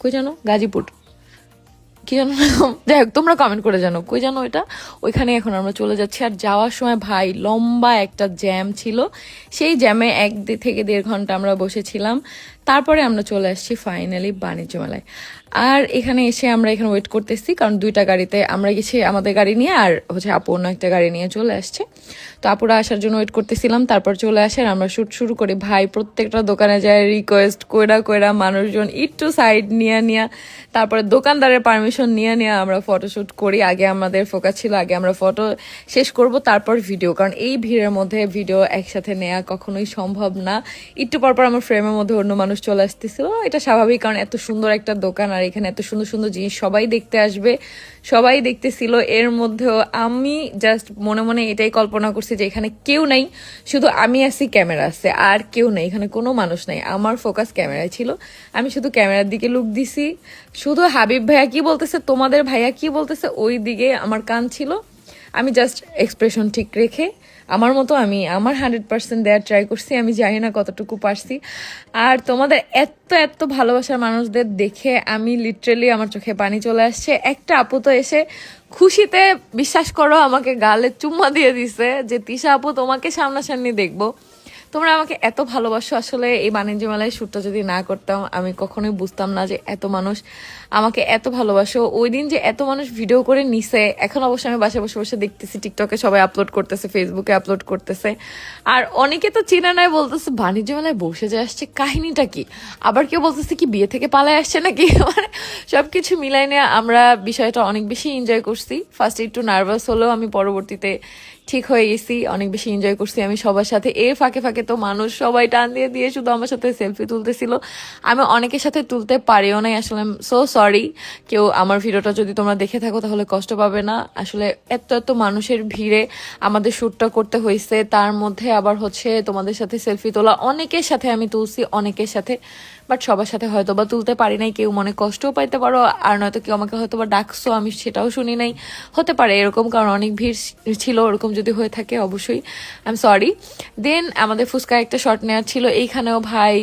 কই জানো গাজীপুর। কি জানো যাই হোক, তোমরা কমেন্ট করে জানো, কই জানো এটা? ওইখানে এখন আমরা চলে যাচ্ছি। আর যাওয়ার সময় ভাই, লম্বা একটা জ্যাম ছিল। সেই জ্যামে এক থেকে দেড় ঘণ্টা আমরা বসেছিলাম। তারপরে আমরা চলে আসছি ফাইনালি বাণিজ্য মেলায়। আর এখানে এসে আমরা এখানে ওয়েট করতেছি, কারণ দুইটা গাড়িতে আমরা গেছি আমাদের গাড়ি নিয়ে, আর হচ্ছে আপু অন্য একটা গাড়ি নিয়ে চলে আসছে। তো আপুরা আসার জন্য ওয়েট করতেছিলাম, তারপর চলে আসে আর আমরা শুট শুরু করি। ভাই, প্রত্যেকটা দোকানে যায় রিকোয়েস্ট কইরা কইরা মানুষজন একটু সাইড নিয়ে নিয়ে, তারপরে দোকানদারের পারমিশন নিয়ে নিয়ে আমরা ফটোশ্যুট করি। আগে আমাদের ফোকাস ছিল, আগে আমরা ফটো শেষ করব, তারপর ভিডিও কারণ এই ভিড়ের মধ্যে ভিডিও একসাথে নেওয়া কখনোই সম্ভব না। একটু পরপর পর আমার ফ্রেমের মধ্যে অন্য মানুষ চলে আসতেছিল এটা স্বাভাবিক, কারণ এত সুন্দর একটা দোকান, আর এখানে এত সুন্দর সুন্দর জিনিস সবাই দেখতে আসবে। সবাই দেখতেছিল, এর মধ্যেও আমি জাস্ট মনে মনে এটাই কল্পনা করছি যে এখানে কেউ নাই, শুধু আমি আছি, ক্যামেরা আছে, আর কেউ নাই, এখানে কোনো মানুষ নাই, আমার ফোকাস ক্যামেরায় ছিল। আমি শুধু ক্যামেরার দিকে লুক দিছি, শুধু হাবিব ভাইয়া কি বলতেছে, তোমাদের ভাইয়া কি বলতেছে, ওই দিকে আমার কান ছিল। আমি জাস্ট এক্সপ্রেশন ঠিক রেখে আমার মতো আমি, আমার হান্ড্রেড পার্সেন্ট দেওয়ার ট্রাই করছি, আমি জানি না কতটুকু পারছি। আর তোমাদের এত এত ভালোবাসার মানুষদের দেখে আমি লিটারেলি আমার চোখে পানি চলে আসছে। একটা আপু তো এসে খুশিতে বিশ্বাস করো আমাকে গালে চুম্মা দিয়ে দিছে যে, তিশা আপু তোমাকে সামনাসামনি দেখব। তোমরা আমাকে এত ভালোবাসো, আসলে এই বাণিজ্য মেলায় শ্যুটটা যদি না করতাম, আমি কখনোই বুঝতাম না যে এত মানুষ আমাকে এত ভালোবাসো। ওই দিন যে এত মানুষ ভিডিও করে নিছে, এখন অবশ্য আমি বাসায় বসে বসে দেখতেছি টিকটকে সবাই আপলোড করতেছে ফেসবুকে আপলোড করতেছে। আর অনেকে তো চিনা নাই, বলতেছে বাণিজ্য মেলায় বসে যে আসছে, কাহিনীটা কি? আবার কেউ বলতেছে, কি, বিয়ে থেকে পালায় আসছে নাকি? মানে সবকিছু মিলাই নিয়ে আমরা বিষয়টা অনেক বেশি এনজয় করছি। ফার্স্টে একটু নার্ভাস হলেও আমি পরবর্তীতে ঠিক হয়ে গেছি, অনেক বেশি এনজয় করছি আমি সবার সাথে। এর ফাঁকে ফাঁকে তো মানুষ সবাই টান দিয়ে দিয়ে শুধু আমার সাথে সেলফি তুলতেছিল। আমি অনেকের সাথে তুলতে পারিও নাই, আসলে সো সরি কেউ আমার ভিডিওটা যদি তোমরা দেখে থাকো তাহলে কষ্ট পাবে না। আসলে এত এত মানুষের ভিড়ে আমাদের শ্যুটটা করতে হয়েছে, তার মধ্যে আবার হচ্ছে তোমাদের সাথে সেলফি তোলা। অনেকের সাথে আমি তুলছি, অনেকের সাথে। বাট সবার সাথে হয়তো বা তুলতে পারি নাই, কেউ মনে কষ্টও পাইতে পারো, আর নয়তো কেউ আমাকে হয়তো বা ডাকছো, আমি সেটাও শুনি নাই। হতে পারে এরকম, কারণ অনেক ভিড় ছিল, ওরকম যদি হয়ে থাকে অবশ্যই। আই এম সরি দেন আমাদের ফুচকা একটা শর্ট নেওয়ার ছিল, এইখানেও ভাই,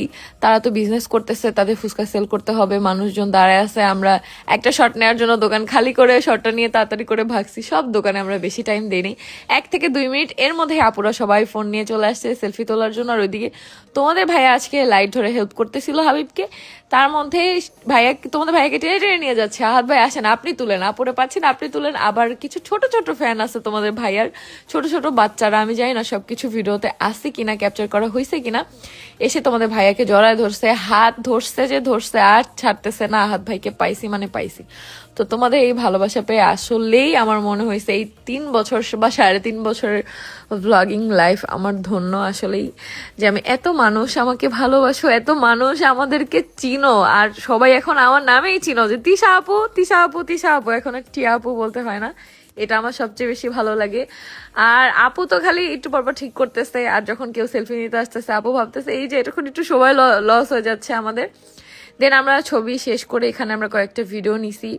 তারা তো বিজনেস করতেছে, তাদের ফুচকা সেল করতে হবে, মানুষজন দাঁড়ায় আছে, আমরা একটা শর্ট নেওয়ার জন্য দোকান খালি করে শর্টটা নিয়ে তাড়াতাড়ি করে ভাগছি, সব দোকানে আমরা বেশি টাইম দিই দিইনি এক থেকে দুই মিনিট, এর মধ্যে আপুরা সবাই ফোন নিয়ে চলে আসছে সেলফি তোলার জন্য, আর ওইদিকে তোমাদের ভাইয়া আজকে লাইট ধরে হেল্প করতেছিল হাবিবকে তার মধ্যে ভাইয়া তোমাদের ভাইয়াকে টেনে টেনে নিয়ে যাচ্ছে। আহাত ভাই, আসেন, আপনি তুলেন। আপুরে পাচ্ছেন, আপনি তুলেন। আবার কিছু ছোট ছোট ফ্যান আছে তোমাদের ভাইয়ার। ছোট ছোট বাচ্চারা, আমি জানি না সবকিছু ভিডিওতে আছে কিনা ক্যাপচার করা হয়েছে কিনা। এসে তোমাদের ভাইয়াকে জড়ায় ধরছে, হাত ধরছে যে ধরছে, আর ছাড়তেছে না। আহাত ভাইকে পাইছি মানে পাইছি। তো তোমাদের এই ভালোবাসা পেয়ে আসলেই আমার মনে হয়েছে এই তিন বছর বা সাড়ে তিন বছরের ব্লগিং লাইফ আমার ধন্য। আসলেই যে আমি এত মানুষ আমাকে ভালোবাসো, এত মানুষ আমাদেরকে চিনো আর সবাই এখন আমার নামেই চিনো যে তিশা আপু তিশা আপু তিশা আপু। এখন আর টিয়া আপু বলতে হয় না। এটা আমার সবচেয়ে বেশি ভালো লাগে। আর আপু তো খালি একটু পরপর ঠিক করতেছে, আর যখন কেউ সেলফি নিতে আসতেছে, আপু ভাবতেছে, এই যে এটা একটু সময় লস হয়ে যাচ্ছে আমাদের। দেন আমরা ছবি শেষ করে এখানে আমরা কয়েকটা ভিডিও নিছি।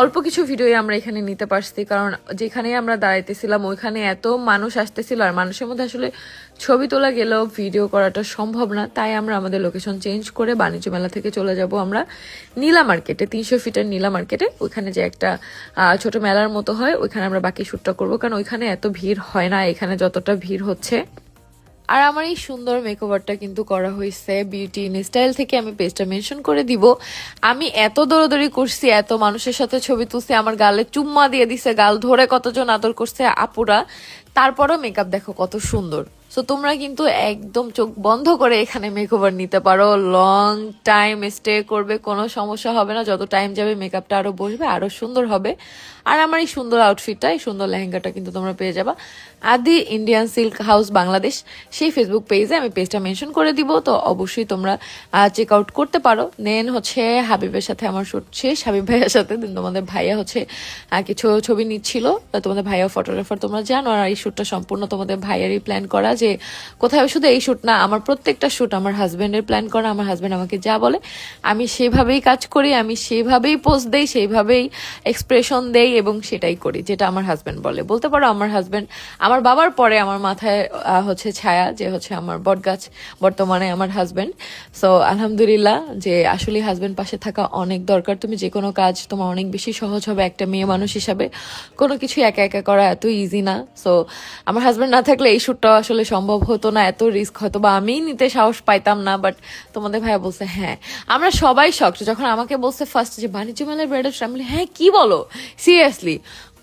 অল্প কিছু ভিডিওই আমরা এখানে নিতে পারছি, কারণ যেখানে আমরা দাঁড়াইতেছিলাম ওইখানে এত মানুষ আসতেছিল, আর মানুষের মধ্যে আসলে ছবি তোলা গেলেও ভিডিও করাটা সম্ভব না। তাই আমরা আমাদের লোকেশন চেঞ্জ করে বাণিজ্য মেলা থেকে চলে যাব আমরা নীলা মার্কেটে তিনশো ফিটের নীলা মার্কেটে ওইখানে যে একটা ছোট মেলার মতো হয়, ওইখানে আমরা বাকি শ্যুটটা করব, কারণ ওইখানে এত ভিড় হয় না, এখানে যতটা ভিড় হচ্ছে। আর আমার এই সুন্দর মেকওভারটা কিন্তু করা হয়েছে বিউটি ইন স্টাইল থেকে আমি পেজটা মেনশন করে দিব। আমি এত দৌড়াদৌড়ি করছি, এত মানুষের সাথে ছবি তুলছি, আমার গালে চুম্মা দিয়ে দিছে, গাল ধরে কতজন আদর করছে আপুরা। তারপরও মেকআপ দেখো কত সুন্দর। সো তোমরা কিন্তু একদম চোখ বন্ধ করে এখানে মেকওভার নিতে পারো। লং টাইম স্টে করবে, কোনো সমস্যা হবে না। যত টাইম যাবে মেকআপটা আরও বসবে আরও সুন্দর হবে। আর আমার এই সুন্দর আউটফিটটা এই সুন্দর লেহেঙ্গাটা কিন্তু তোমরা পেয়ে যাবা। আদি ইন্ডিয়ান সিল্ক হাউস বাংলাদেশ সেই ফেসবুক পেজে আমি পেজটা মেনশন করে দিব। তো অবশ্যই তোমরা চেক আউট করতে পারো। দেন হচ্ছে হাবিবের সাথে আমার শুট শেষ। হাবিব ভাইয়ের সাথে দেন তোমাদের ভাইয়া হচ্ছে কিছু ছবি নিচ্ছিল। তোমাদের ভাইয়া ফটোগ্রাফার তোমরা জানো। আর এই শ্যুটটা সম্পূর্ণ তোমাদের ভাইয়ারই প্ল্যান করা যে কোথাও শুধু এই শ্যুট না, আমার প্রত্যেকটা শ্যুট আমার হাজব্যান্ডের প্ল্যান করা, আমার হাজব্যান্ড আমাকে যা বলে, আমি সেভাবেই কাজ করি, আমি সেভাবেই পোস্ট দেই সেইভাবেই এক্সপ্রেশন দেই এবং সেটাই করি, যেটা আমার হাজব্যান্ড বলে। বলতে পারো আমার হাজব্যান্ড আমার বাবার পরে আমার মাথায় হচ্ছে ছায়া যে হচ্ছে আমার বটগাছ, বর্তমানে আমার হাজব্যান্ড সো আলহামদুলিল্লাহ যে আসলে হাজব্যান্ড পাশে থাকা অনেক দরকার। তুমি যে কোনো কাজ তোমার অনেক বেশি সহজ হবে একটা মেয়ে মানুষ হিসাবে। কোনো কিছু একা একা করা এত ইজি না। সো আমার হাজব্যান্ড না থাকলে এই শ্যুটটাও আসলে সম্ভব হতো না এত রিস্ক হয়তো বা আমিই নিতে সাহস পাইতাম না বাট তোমাদের ভাইয়া বলছে হ্যাঁ। আমরা সবাই শখ যখন আমাকে বলছে ফার্স্ট যে বাণিজ্য মেলায় ব্রাইডাল আমি বলি, হ্যাঁ কি বলো? সিরিয়াসলি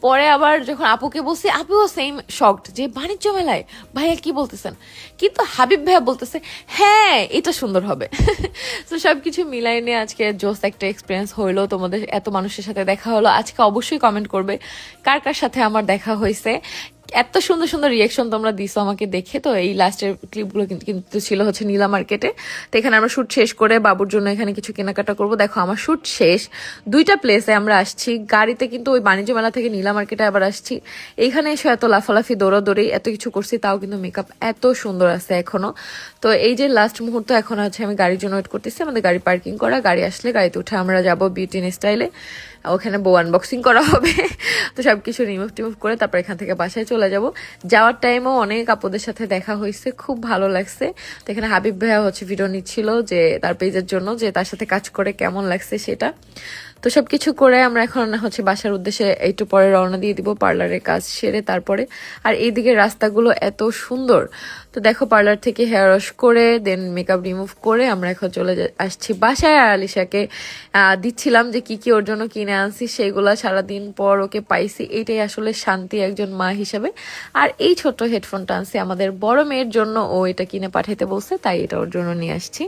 পরে আবার যখন আপুকে বলছি আপুও সেম শকড যে বাণিজ্য মেলায়? ভাইয়া কি বলতেছেন? কিন্তু হাবিব ভাইয়া বলতেছে হ্যাঁ এটা সুন্দর হবে। তো সবকিছু মিলাই নিয়ে আজকে জোস একটা এক্সপিরিয়েন্স হইল তোমাদের এত মানুষের সাথে দেখা হলো। আজকে অবশ্যই কমেন্ট করবে কার কার সাথে আমার দেখা হয়েছে এত সুন্দর সুন্দর রিয়াকশন তোমরা দিছো আমাকে দেখে। তো এই লাস্টের ক্লিপগুলো কিন্তু কিন্তু ছিল হচ্ছে নীলা মার্কেটে তো এখানে আমরা শ্যুট শেষ করে বাবুর জন্য এখানে কিছু কেনাকাটা করব। দেখো, আমার শ্যুট শেষ। দুইটা প্লেসে আমরা আসছি। গাড়িতে কিন্তু ওই বাণিজ্য মেলা থেকে নীলা মার্কেটে আবার আসছি। এইখানে এসে এত লাফালাফি, দৌড়াদৌড়ি, এত কিছু করছি, তাও কিন্তু মেকআপ এত সুন্দর আছে এখনও তো এই যে লাস্ট মুহূর্ত, এখন আছে আমি গাড়ির জন্য ওয়েট করতেছি। আমাদের গাড়ি পার্কিং করা, গাড়ি আসলে গাড়িতে উঠে আমরা যাব বিউটি স্টাইলে ওখানে বউ আনবক্সিং করা হবে। তো সবকিছু রিমুভ টিমুভ করে তারপর এখান থেকে বাসায় চলে যাব। যাওয়ার টাইমেও অনেক আপুদের সাথে দেখা হয়েছে, খুব ভালো লাগছে। তো এখানে হাবিব ভাইয়া হচ্ছে ভিডিও নিচ্ছিল যে, তার পেজের জন্য, যে তার সাথে কাজ করে কেমন লাগছে সেটা। তো সব কিছু করে আমরা এখন হচ্ছে বাসার উদ্দেশ্যে একটু পরে রওনা দিয়ে দিব পার্লারের কাজ সেরে তারপরে। আর এইদিকে রাস্তাগুলো এত সুন্দর। তো দেখো পার্লার থেকে হেয়ার ওয়াশ করে দেন মেকআপ রিমুভ করে আমরা এখন চলে আসছি বাসায়। আর আলিশাকে দিচ্ছিলাম যে কি কি ওর জন্য কিনে আনছি, সেগুলা সারাদিন পর ওকে পাইছি। এইটাই আসলে শান্তি একজন মা হিসাবে। আর এই ছোট্ট হেডফোনটা আনছি আমাদের বড় মেয়ের জন্য। ও এটা কিনে পাঠাইতে বলছে, তাই এটা ওর জন্য নিয়ে আসছি।